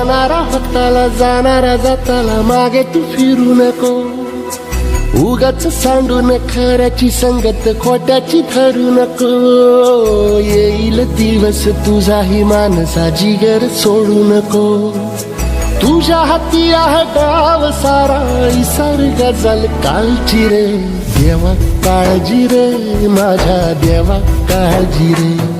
जाणारा होताला जाणारा जाताला मागे तू फिरू नको. उगाच सांडून खऱ्याची संगत खोट्याची ठरू नको. येईल दिवस तुझाही माणसा जिगर सोडू नको. तुझ्या हाती आहे गाव सारा इसार गजल कालची रे. देवा काळजी रे माझ्या देवा काळजी रे.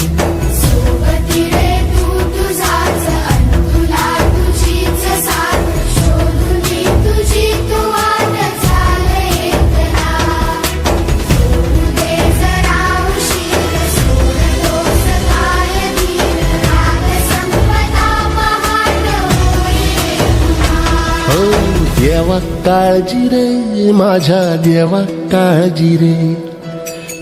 देवा काळजी रे माझ्या देवा काळजी रे.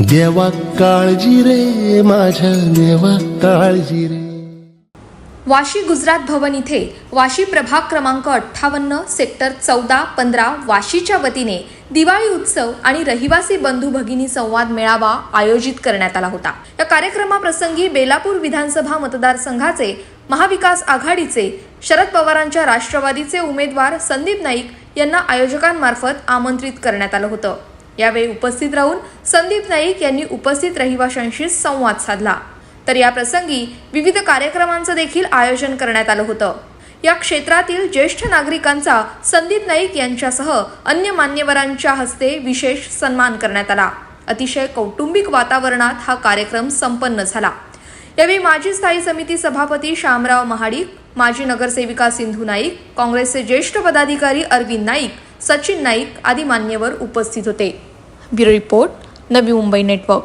देवा काळजी रे माझ्या देवा काळजी रे. वाशी गुजरात भवन इथे वाशी प्रभाग क्रमांक अठ्ठावन्न सेक्टर चौदा पंधरा वाशीच्या वतीने दिवाळी उत्सव आणि रहिवासी बंधू भगिनी संवाद मेळावा आयोजित करण्यात आला होता. या कार्यक्रमाप्रसंगी बेलापूर विधानसभा मतदारसंघाचे महाविकास आघाडीचे शरद पवारांच्या राष्ट्रवादीचे उमेदवार संदीप नाईक यांना आयोजकांमार्फत आमंत्रित करण्यात आलं होतं. यावेळी उपस्थित राहून संदीप नाईक यांनी उपस्थित रहिवाशांशी संवाद साधला. तर या प्रसंगी विविध कार्यक्रमांचं देखील आयोजन करण्यात आलं होतं. या क्षेत्रातील ज्येष्ठ नागरिकांचा संदीप नाईक यांच्यासह अन्य मान्यवरांच्या हस्ते विशेष सन्मान करण्यात आला. अतिशय कौटुंबिक वातावरणात हा कार्यक्रम संपन्न झाला. यावेळी माजी स्थायी समिती सभापती श्यामराव महाडिक माजी नगरसेविका सिंधू नाईक काँग्रेसचे ज्येष्ठ पदाधिकारी अरविंद नाईक सचिन नाईक आदी मान्यवर उपस्थित होते. Bureau report Navi Mumbai network.